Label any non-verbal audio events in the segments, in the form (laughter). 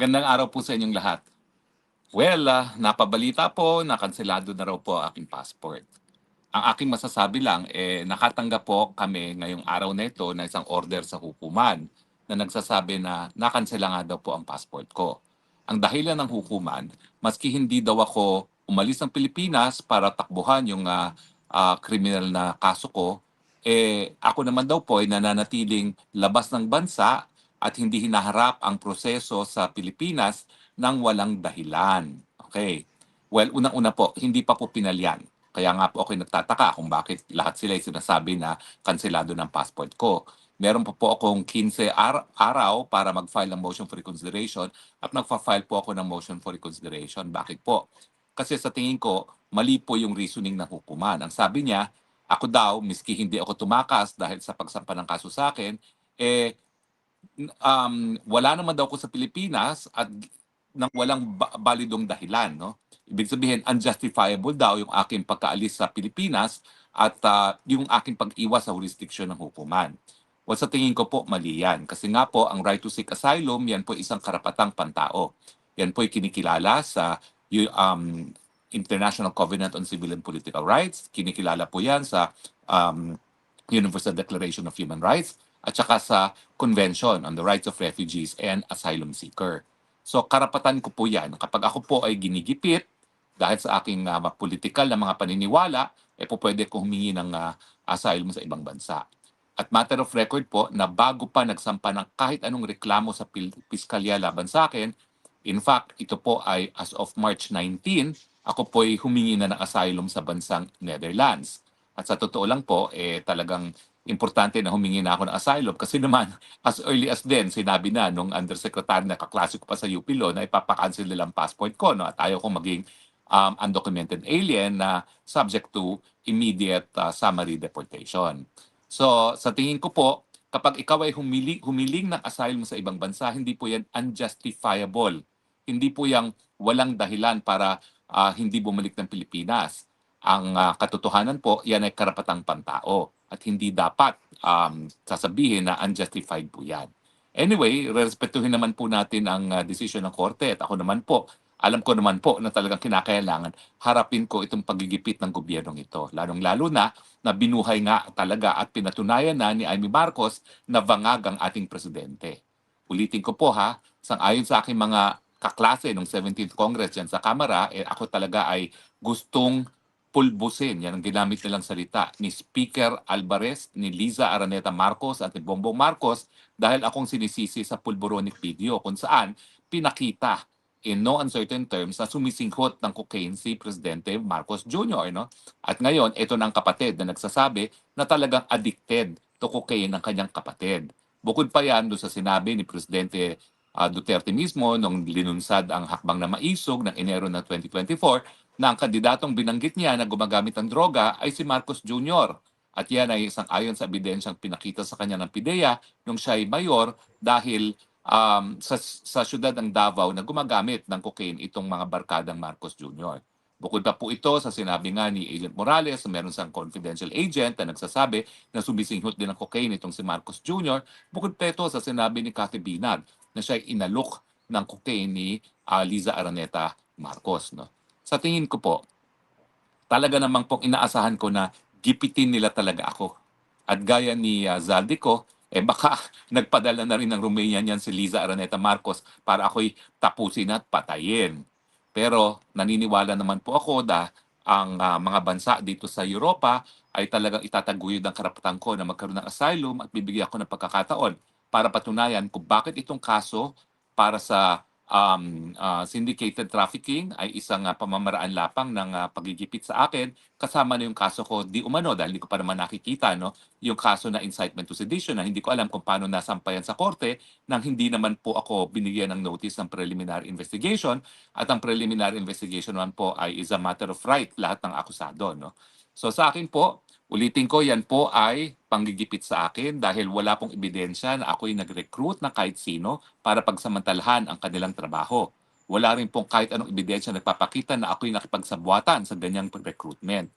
Magandang araw po sa inyong lahat. Well, ah, napabalita po na kanselado na raw po ang aking passport. Ang aking masasabi lang, eh, nakatanggap po kami ngayong araw na ito na isang order sa hukuman na nagsasabi na nakansela nga daw po ang passport ko. Ang dahilan ng hukuman, maski hindi daw ako umalis ng Pilipinas para takbuhan yung ah, ah, kriminal na kaso ko, eh, ako naman daw po ay nananatiling labas ng bansa at hindi hinaharap ang proseso sa Pilipinas ng walang dahilan. Okay. Well, unang-una po, hindi pa po pinalyan. Kaya nga po ako nagtataka kung bakit lahat sila ay sinasabi na kanselado ng passport ko. Meron pa po akong 15 ar- araw para mag-file ng motion for reconsideration at nagfa-file po ako ng motion for reconsideration. Bakit po? Kasi sa tingin ko, mali po yung reasoning ng hukuman. Ang sabi niya, ako daw, miski hindi ako tumakas dahil sa pagsampa ng kaso sa akin, eh, um, wala naman daw ako sa Pilipinas at nang walang ba- balidong dahilan, no? Ibig sabihin, unjustifiable daw yung aking pagkaalis sa Pilipinas at ah, yung aking pag-iwas sa jurisdiction ng hukuman. Well, sa tingin ko po, mali yan. Kasi nga po, ang right to seek asylum, yan po isang karapatang pantao. Yan po ay kinikilala sa um, International Covenant on Civil and Political Rights. Kinikilala po yan sa um, Universal Declaration of Human Rights at saka sa Convention on the Rights of Refugees and Asylum Seeker. So karapatan ko po yan. Kapag ako po ay ginigipit dahil sa aking uh, political na mga paniniwala, eh po pwede ko humingi ng ah, asylum sa ibang bansa. At matter of record po na bago pa nagsampa ng kahit anong reklamo sa piskalya laban sa akin, in fact, ito po ay as of March 19, ako po ay humingi na ng asylum sa bansang Netherlands. At sa totoo lang po, eh talagang importante na humingi na ako ng asylum kasi naman as early as then sinabi na nung undersecretary na kaklase ko pa sa UP Law na ipapakancel nila ang passport ko no at ayaw kong maging um, undocumented alien na subject to immediate uh, summary deportation. So sa tingin ko po kapag ikaw ay humili, humiling ng asylum sa ibang bansa hindi po yan unjustifiable. Hindi po yang walang dahilan para ah, hindi bumalik ng Pilipinas. Ang ah, katotohanan po, yan ay karapatang pantao at hindi dapat um, sasabihin na unjustified po yan. Anyway, respetuhin naman po natin ang ah, desisyon ng korte at ako naman po, alam ko naman po na talagang kinakailangan harapin ko itong pagigipit ng gobyernong ito. Lalong-lalo na na binuhay nga talaga at pinatunayan na ni Amy Marcos na bangag ang ating presidente. Ulitin ko po ha, sang ayon sa aking mga kaklase ng 17th Congress yan sa Kamara, eh, ako talaga ay gustong pulbusin, yan ang ginamit nilang salita, ni Speaker Alvarez, ni Liza Araneta Marcos at ni Bongbong Marcos dahil akong sinisisi sa pulboronic video kung saan pinakita in no uncertain terms na sumisingkot ng cocaine si Presidente Marcos Jr. No? At ngayon, ito na kapatid na nagsasabi na talagang addicted to cocaine ng kanyang kapatid. Bukod pa yan doon sa sinabi ni Presidente ah, Duterte mismo nung linunsad ang hakbang na maisog ng Enero ng 2024 na ang kandidatong binanggit niya na gumagamit ng droga ay si Marcos Jr. At yan ay isang ayon sa ebidensyang pinakita sa kanya ng PIDEA nung siya ay mayor dahil um, sa, sa syudad ng Davao na gumagamit ng cocaine itong mga barkadang Marcos Jr. Bukod pa po ito sa sinabi nga ni Agent Morales meron siyang confidential agent na nagsasabi na sumisinghot din ng cocaine itong si Marcos Jr. Bukod pa ito sa sinabi ni Cathy Binag na siya ay inalok ng cocaine ni ah, Liza Araneta Marcos. No? Sa tingin ko po, talaga namang pong inaasahan ko na gipitin nila talaga ako. At gaya ni uh, Zaldico, eh baka (laughs) nagpadala na rin ng Romanian yan si Liza Araneta Marcos para ako'y tapusin at patayin. Pero naniniwala naman po ako na ang ah, mga bansa dito sa Europa ay talagang itataguyod ang karapatan ko na magkaroon ng asylum at bibigyan ako ng pagkakataon para patunayan kung bakit itong kaso para sa um, ah, syndicated trafficking ay isang ah, pamamaraan lapang ng ah, pagigipit sa akin. Kasama na yung kaso ko di umano dahil hindi ko pa naman nakikita no? Yung kaso na incitement to sedition na hindi ko alam kung paano nasampayan sa korte nang hindi naman po ako binigyan ng notice ng preliminary investigation. At ang preliminary investigation naman po ay is a matter of right lahat ng akusado no? So sa akin po ulitin ko yan po ay panggigipit sa akin dahil wala pong ebidensya na ako'y nag-recruit na kahit sino para pagsamantalahan ang kanilang trabaho. Wala rin pong kahit anong ebidensya na nagpapakita na ako'y nakipagsabuatan sa ganyang recruitment.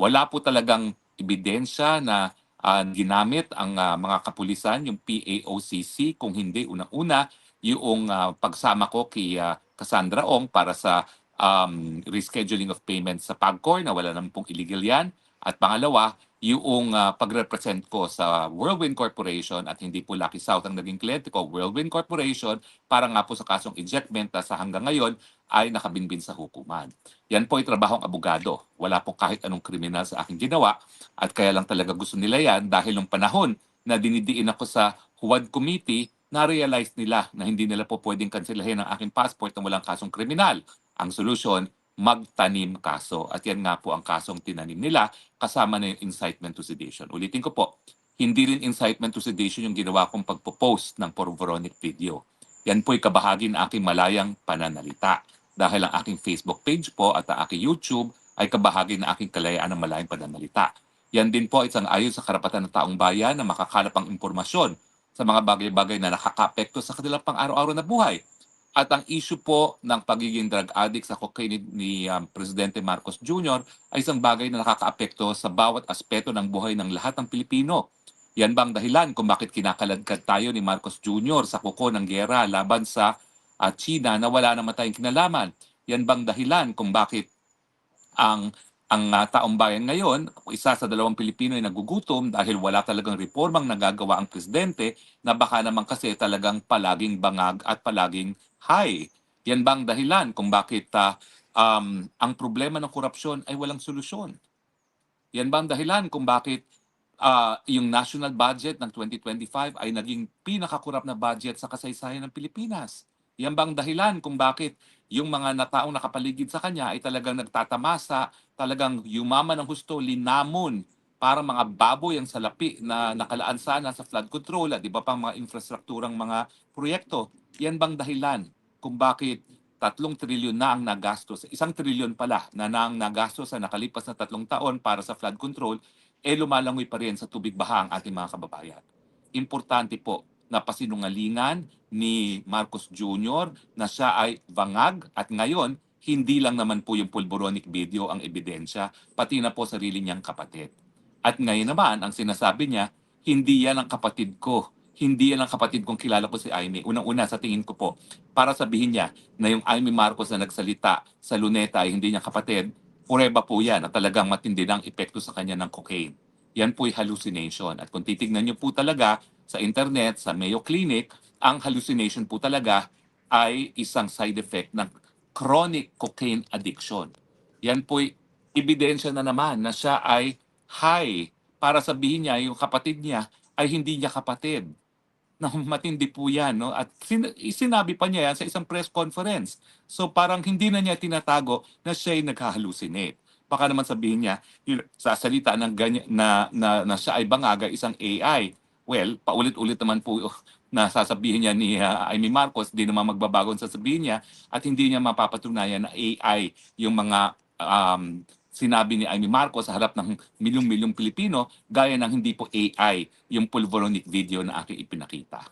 Wala po talagang ebidensya na ah, ginamit ang ah, mga kapulisan, yung PAOCC, kung hindi unang-una, yung ah, pagsama ko kay ah, Cassandra Ong para sa um, rescheduling of payments sa PAGCOR na wala naman pong illegal yan. At pangalawa, yung ah, pag-represent ko sa Whirlwind Corporation at hindi po Lucky South ang naging kliyente ko, Whirlwind Corporation, para nga po sa kasong ejectment na sa hanggang ngayon ay nakabinbin sa hukuman. Yan po ay trabahong abogado. Wala po kahit anong kriminal sa aking ginawa at kaya lang talaga gusto nila yan dahil nung panahon na dinidiin ako sa Huwad Committee, na-realize nila na hindi nila po pwedeng kanselahin ang aking passport na walang kasong kriminal. Ang solusyon, magtanim kaso. At yan nga po ang kasong tinanim nila kasama na yung incitement to sedition. Ulitin ko po, hindi rin incitement to sedition yung ginawa kong pagpo-post ng porvoronic video. Yan po'y kabahagi ng aking malayang pananalita. Dahil ang aking Facebook page po at ang aking YouTube ay kabahagi ng aking kalayaan ng malayang pananalita. Yan din po isang ayon sa karapatan ng taong bayan na makakalap ang impormasyon sa mga bagay-bagay na nakakaapekto sa kanilang pang-araw-araw na buhay. At ang issue po ng pagiging drug addict sa cocaine ni, um, Presidente Marcos Jr. ay isang bagay na nakakaapekto sa bawat aspeto ng buhay ng lahat ng Pilipino. Yan bang dahilan kung bakit kinakaladkad tayo ni Marcos Jr. sa kuko ng gera laban sa uh, China na wala naman tayong kinalaman? Yan bang dahilan kung bakit ang ang uh, taong bayan ngayon, isa sa dalawang Pilipino ay nagugutom dahil wala talagang reformang nagagawa ang presidente na baka naman kasi talagang palaging bangag at palaging high. Yan bang dahilan kung bakit uh, um, ang problema ng korupsyon ay walang solusyon? Yan bang dahilan kung bakit uh, yung national budget ng 2025 ay naging pinakakurap na budget sa kasaysayan ng Pilipinas? Yan bang dahilan kung bakit yung mga nataong nakapaligid sa kanya ay talagang nagtatamasa, talagang yumaman ng husto, linamon, para mga baboy ang salapi na nakalaan sana sa flood control at iba pang mga infrastrukturang mga proyekto. Yan bang dahilan kung bakit tatlong trilyon na ang nagastos, isang trilyon pala na na ang nagastos sa nakalipas na tatlong taon para sa flood control, eh lumalangoy pa rin sa tubig baha ang ating mga kababayan. Importante po na pasinungalingan ni Marcos Jr. na siya ay vangag at ngayon hindi lang naman po yung pulboronic video ang ebidensya, pati na po sarili niyang kapatid. At ngayon naman, ang sinasabi niya, hindi yan ang kapatid ko. Hindi yan ang kapatid kong kilala ko si Aimee. Unang-una sa tingin ko po, para sabihin niya na yung Aimee Marcos na nagsalita sa luneta ay hindi niya kapatid, pureba po yan na talagang matindi ng epekto sa kanya ng cocaine. Yan po'y hallucination. At kung titignan niyo po talaga sa internet, sa Mayo Clinic, ang hallucination po talaga ay isang side effect ng chronic cocaine addiction. Yan po'y ebidensya na naman na siya ay high para sabihin niya yung kapatid niya ay hindi niya kapatid. (laughs) Na matindi po yan. No? At sin- sinabi pa niya yan sa isang press conference. So parang hindi na niya tinatago na siya ay naghahallucinate. Baka naman sabihin niya, sa salita ng ganyan, na, na, na siya ay bangaga isang AI. Well, paulit-ulit naman po na sasabihin niya ni uh, Amy Marcos, di naman magbabago ang sasabihin niya at hindi niya mapapatunayan na AI yung mga um, sinabi ni Amy Marcos sa harap ng milyong-milyong Pilipino gaya ng hindi po AI yung pulvoronic video na aking ipinakita.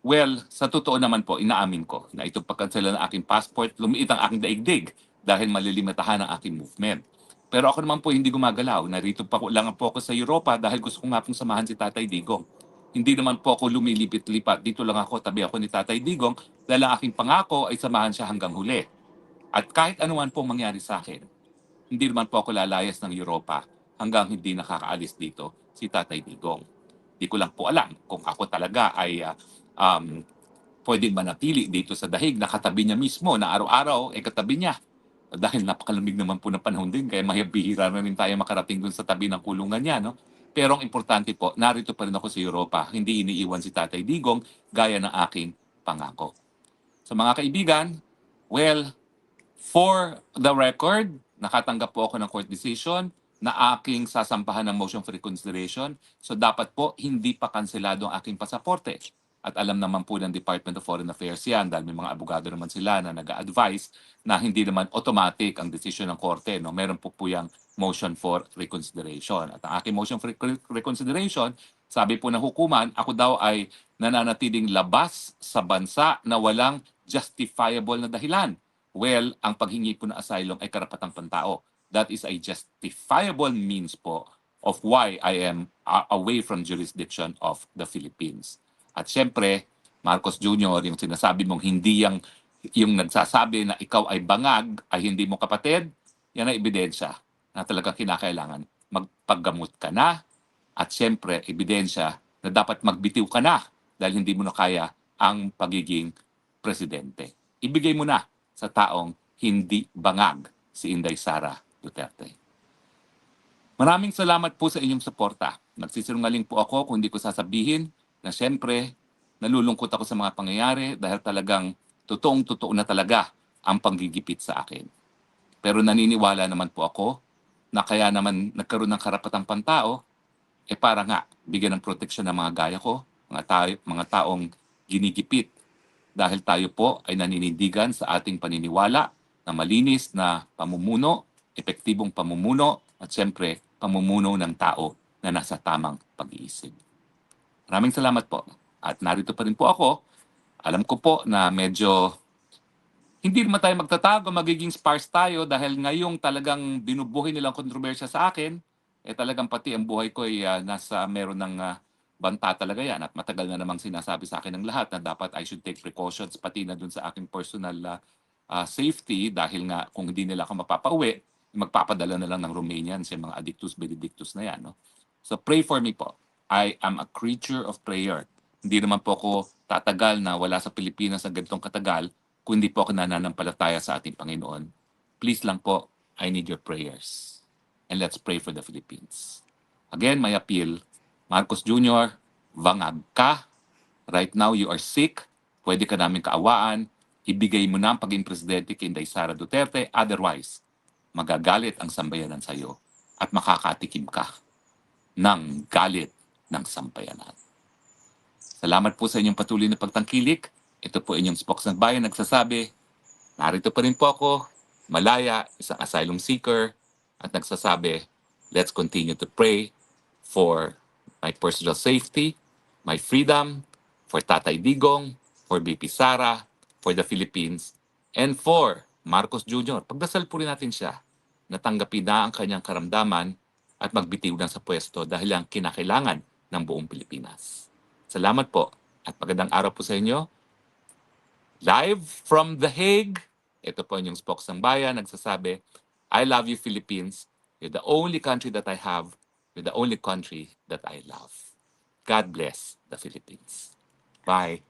Well, sa totoo naman po, inaamin ko na itong pagkansela ng aking passport, lumiit ang aking daigdig dahil malilimitahan ang aking movement. Pero ako naman po hindi gumagalaw. Narito pa lang po ako sa Europa dahil gusto ko nga pong samahan si Tatay Digong hindi naman po ako lumilipit-lipat. Dito lang ako, tabi ako ni Tatay Digong dahil ang aking pangako ay samahan siya hanggang huli. At kahit anuman pong mangyari sa akin, hindi naman po ako lalayas ng Europa hanggang hindi nakakaalis dito si Tatay Digong. Hindi ko lang po alam kung ako talaga ay uh, um, pwedeng manatili dito sa dahig na katabi niya mismo na araw-araw ay katabi niya. (laughs) Dahil napakalamig naman po ng panahon din, kaya mahibihira na rin tayo makarating dun sa tabi ng kulungan niya. No? Pero ang importante po, narito pa rin ako sa Europa. Hindi iniiwan si Tatay Digong gaya ng aking pangako. Sa so, mga kaibigan, well, for the record, nakatanggap po ako ng court decision na aking sasampahan ng motion for reconsideration. So dapat po hindi pa kanselado ang aking pasaporte. At alam naman po ng Department of Foreign Affairs yan dahil may mga abogado naman sila na nag-advise na hindi naman automatic ang decision ng korte. No? Meron po po yung motion for reconsideration. At ang aking motion for reconsideration, sabi po ng hukuman, ako daw ay nananatiling labas sa bansa na walang justifiable na dahilan. Well, ang paghingi po ng asylum ay karapatang pantao. That is a justifiable means po of why I am away from jurisdiction of the Philippines. At syempre, Marcos Jr., yung sinasabi mong hindi yung, yung nagsasabi na ikaw ay bangag, ay hindi mo kapatid, yan ang ebidensya na talagang kinakailangan magpaggamot ka na at siyempre ebidensya na dapat magbitiw ka na dahil hindi mo na kaya ang pagiging presidente. Ibigay mo na sa taong hindi bangag si Inday Sara Duterte. Maraming salamat po sa inyong suporta. Nagsisinungaling po ako kung hindi ko sasabihin na siyempre nalulungkot ako sa mga pangyayari dahil talagang totoong totoo na talaga ang panggigipit sa akin. Pero naniniwala naman po ako na kaya naman nagkaroon ng karapatang pantao, eh para nga bigyan ng proteksyon ng mga gaya ko, mga, tayo, mga taong ginigipit. Dahil tayo po ay naninindigan sa ating paniniwala na malinis na pamumuno, epektibong pamumuno, at siyempre pamumuno ng tao na nasa tamang pag-iisip. Maraming salamat po. At narito pa rin po ako. Alam ko po na medyo hindi naman tayo magtatago, magiging sparse tayo dahil ngayong talagang binubuhay nilang kontrobersya sa akin, eh talagang pati ang buhay ko ay ah, nasa meron ng ah, banta talaga yan at matagal na namang sinasabi sa akin ng lahat na dapat I should take precautions pati na dun sa aking personal ah, ah, safety dahil nga kung hindi nila ako mapapauwi, magpapadala na lang ng Romanian sa mga addictus benedictus na yan. No? So pray for me po. I am a creature of prayer. Hindi naman po ako tatagal na wala sa Pilipinas sa ganitong katagal kung hindi po ako nananampalataya sa ating Panginoon. Please lang po, I need your prayers. And let's pray for the Philippines. Again, my appeal, Marcos Jr., vangag ka. Right now, you are sick. Pwede ka namin kaawaan. Ibigay mo na ang paging presidente kay Inday Sara Duterte. Otherwise, magagalit ang sambayanan sa iyo at makakatikim ka ng galit ng sambayanan. Salamat po sa inyong patuloy na pagtangkilik. Ito po inyong spokes ng bayan nagsasabi, narito pa rin po ako, malaya, isang asylum seeker, at nagsasabi, let's continue to pray for my personal safety, my freedom, for Tatay Digong, for BP Sara, for the Philippines, and for Marcos Jr. Pagdasal po rin natin siya na tanggapin na ang kanyang karamdaman at magbitiw na sa pwesto dahil ang kinakailangan ng buong Pilipinas. Salamat po at magandang araw po sa inyo. Live from The Hague, ito po yung spokes ng bayan, nagsasabi, I love you Philippines. You're the only country that I have. You're the only country that I love. God bless the Philippines. Bye.